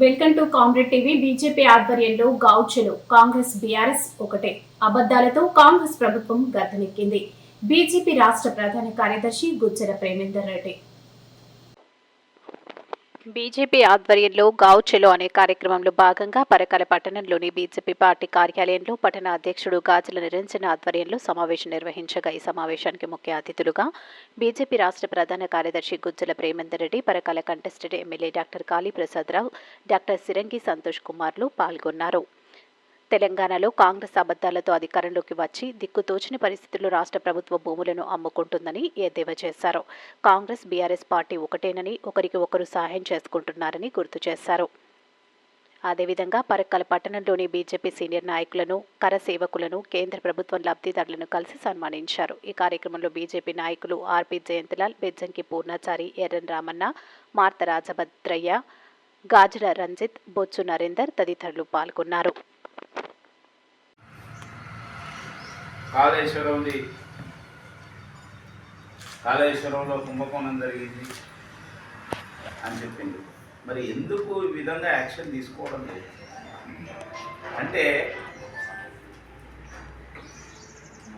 Welcome to Congress TV. BJP ఆధ్వర్యంలో గౌచలు Congress BRS ఒకటే. అబద్ధాలతో కాంగ్రెస్ ప్రభుత్వం గద్దెనెక్కింది. బీజేపీ రాష్ట్ర ప్రధాన కార్యదర్శి గుజ్జల ప్రేమేందర్ రెడ్డి. బీజేపీ ఆధ్వర్యంలో గావ్ చెలో అనే కార్యక్రమంలో భాగంగా పరకాల పట్టణంలోని బీజేపీ పార్టీ కార్యాలయంలో పట్టణ అధ్యక్షుడు గాజుల నిరంజన్ ఆధ్వర్యంలో సమావేశం నిర్వహించగా ఈ సమావేశానికి ముఖ్య అతిథులుగా బీజేపీ రాష్ట్ర ప్రధాన కార్యదర్శి Gujjala Premender Reddy Parakala contested MLA doctor Kali Prasadarao doctor Sirangi Santosh కుమార్లు పాల్గొన్నారు. తెలంగాణలో కాంగ్రెస్ అబద్దాలతో అధికారంలోకి వచ్చి దిక్కుతోచని పరిస్థితుల్లో రాష్ట్ర ప్రభుత్వ భూములను అమ్ముకుంటుందని ఎద్దేవా చేశారు. కాంగ్రెస్ బీఆర్ఎస్ పార్టీ ఒకటేనని ఒకరికి ఒకరు సహాయం చేసుకుంటున్నారని గుర్తు చేశారు. అదేవిధంగా పరక్కల పట్టణంలోని బీజేపీ సీనియర్ నాయకులను కర సేవకులను కేంద్ర ప్రభుత్వం లబ్ధిదారులను కలిసి సన్మానించారు. ఈ కార్యక్రమంలో బీజేపీ నాయకులు ఆర్పి జయంతిలాల్ బెజ్జంకి పూర్ణాచారి ఎర్రన్ రామన్న మార్త రాజభద్రయ్య గాజుల రంజిత్ బొచ్చు నరేందర్ తదితరులు పాల్గొన్నారు. కాళేశ్వరంది. కాళేశ్వరంలో కుంభకోణం జరిగింది అని చెప్పింది మరి ఎందుకు ఈ విధంగా యాక్షన్ తీసుకోవడం లేదు? అంటే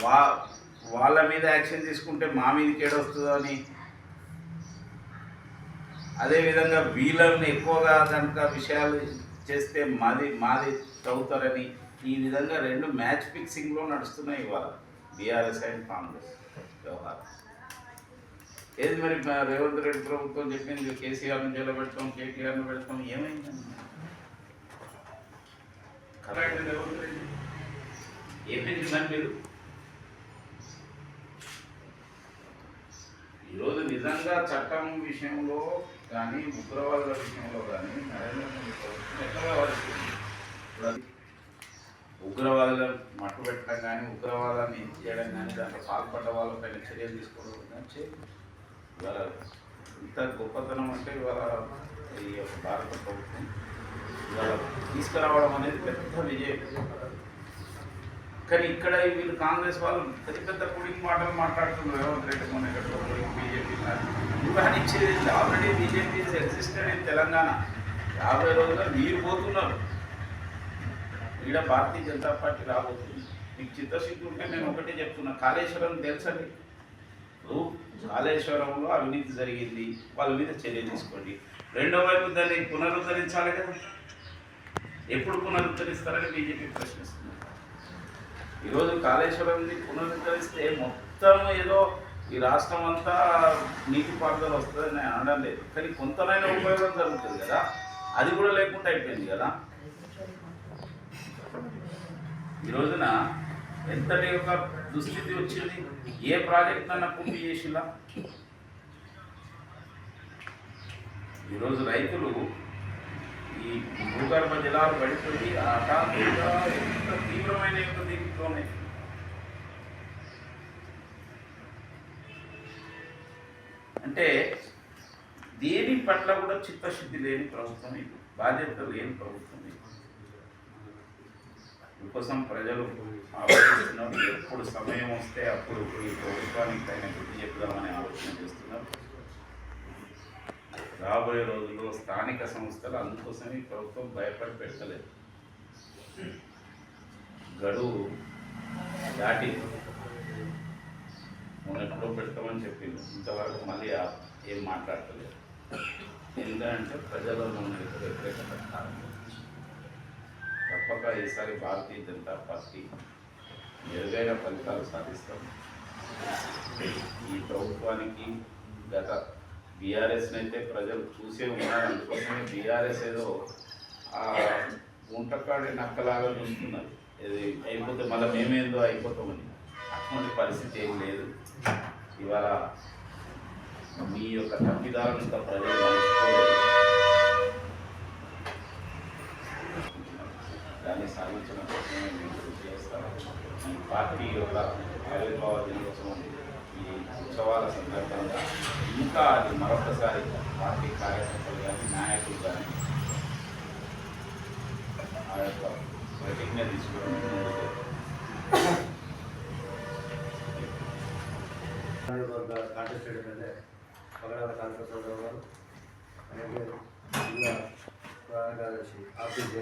వా వాళ్ళ మీద యాక్షన్ తీసుకుంటే మా మీదకి ఏడొస్తుందో అని అదేవిధంగా వీళ్ళని ఎక్కువగా కనుక విషయాలు చేస్తే మాది మాది చదువుతారని ఈ విధంగా రెండు మ్యాచ్ ఫిక్సింగ్లో నడుస్తున్నాయి ఇవాళ బీఆర్ఎస్ అండ్ కాంగ్రెస్ వ్యవహారం. ఏది మరి రేవంత్ రెడ్డి ప్రభుత్వం చెప్పింది? కేసీఆర్ను నిలబెడతాం కేటీఆర్ను పెడతాం ఏమైందండి కరెక్ట్ రేవంత్ రెడ్డి ఏమైంది మరి మీరు? ఈరోజు నిజంగా చట్టం విషయంలో కానీ ఉగ్రవాదుల విషయంలో కానీ నరేంద్ర మోడీ ప్రభుత్వం ఎక్కడ వ్యవహరిస్తుంది ఉగ్రవాదులను మట్టుబెట్టడం కానీ ఉగ్రవాదాన్ని చేయడం కానీ దాంట్లో పాల్పడ్డ వాళ్ళపైన చర్యలు తీసుకోవడం నుంచి ఇవాళ ఇంత గొప్పతనం అంటే ఇవాళ ఈ యొక్క భారత ప్రభుత్వం ఇవాళ తీసుకురావడం అనేది పెద్ద విజయం. కానీ ఇక్కడ వీళ్ళు కాంగ్రెస్ వాళ్ళు పెద్ద పెద్ద కుడికి మాటలు మాట్లాడుతున్నారు. రేవంత్ రెడ్డి మొన్న ఎక్కడికో బీజేపీ ఇవన్నీ ఇచ్చేది already BJP existed in Telangana. యాభై రోజుల్లో మీరు పోతున్నారు. ఈడ భారతీయ జనతా పార్టీ రాబోతుంది. మీకు చిత్తశుద్ధి ఉంటే నేను ఒకటే చెప్తున్నా. కాళేశ్వరం తెలుసండి? ఇప్పుడు కాళేశ్వరంలో అవినీతి జరిగింది. వాళ్ళ మీద చర్య తీసుకోండి. రెండో వైపు దాన్ని పునరుద్ధరించాలి కదా. ఎప్పుడు పునరుద్ధరిస్తారని బీజేపీ ప్రశ్నిస్తుంది ఈరోజు కాళేశ్వరంని పునరుద్ధరిస్తే మొత్తం ఏదో ఈ రాష్ట్రం అంతా నీటిపారుదల వస్తుందని అనడం లేదు. కానీ కొంతనైనా ఉపయోగం జరుగుతుంది కదా. అది కూడా లేకుండా అయిపోయింది కదా. ఈ రోజున ఎంతటి యొక్క దుస్థితి వచ్చింది? ఏ ప్రాజెక్ట్ నన్న పూర్తి చేసిలా ఈరోజు రైతులు ఈ భూగర్భ జలాలు పడిపోయి హఠాత్తుగా ఎంత తీవ్రమైన యొక్క దీనితోనే అంటే దేని పట్ల కూడా చిత్తశుద్ధి లేని ప్రభుత్వం ఇది బాధ్యత లేని ప్రభుత్వం ఇది. అందుకోసం ప్రజలు ఆలోచిస్తున్నారు. ఎప్పుడు సమయం వస్తే అప్పుడు ఈ ప్రభుత్వానికి పైన గుర్తు చెప్దామని ఆలోచన చేస్తున్నారు. రాబోయే రోజుల్లో స్థానిక సంస్థలు అందుకోసమే ఈ ప్రభుత్వం భయపడి పెట్టలేదు. గడువు దాటి మొన్న ఎప్పుడో పెడతామని చెప్పింది ఇంతవరకు మళ్ళీ ఏం మాట్లాడతలేదు. ఎందుకంటే ప్రజల్లో ఉన్న వ్యతిరేకత కారణం తప్పక ఈసారి భారతీయ జనతా పార్టీ మెరుగైన ఫలితాలు సాధిస్తాం. ఈ ప్రభుత్వానికి గత బీఆర్ఎస్ని అయితే ప్రజలు చూసే ఉన్నారు అందుకోసమే బీఆర్ఎస్ ఏదో ఆ గుంటకాడి నక్కలాగా చూస్తున్నారు. ఇది అయిపోతే మళ్ళీ మేమేందో అయిపోతామని. అటువంటి పరిస్థితి ఏం లేదు. ఇవాళ మీ యొక్క తప్పిదాలను ఇంకా ప్రజలు దాన్ని సాధించడం కోసమే మేము కృషి చేస్తాం ఈ పార్టీ యొక్క ఆవిర్భావ దినోత్సవం ఈ ఉత్సవాల సందర్భంగా ఇంకా అది మరొకసారి పార్టీ కార్యకర్తలు కానీ నాయకులు కానీ ఆ యొక్క ప్రతిజ్ఞ తీసుకోవడం ముందుకు నియోజకవర్గ పగడాల కాంగ్రెస్ గారు అలాగే జిల్లా ప్రధాన కార్యదర్శి ఆఫీస్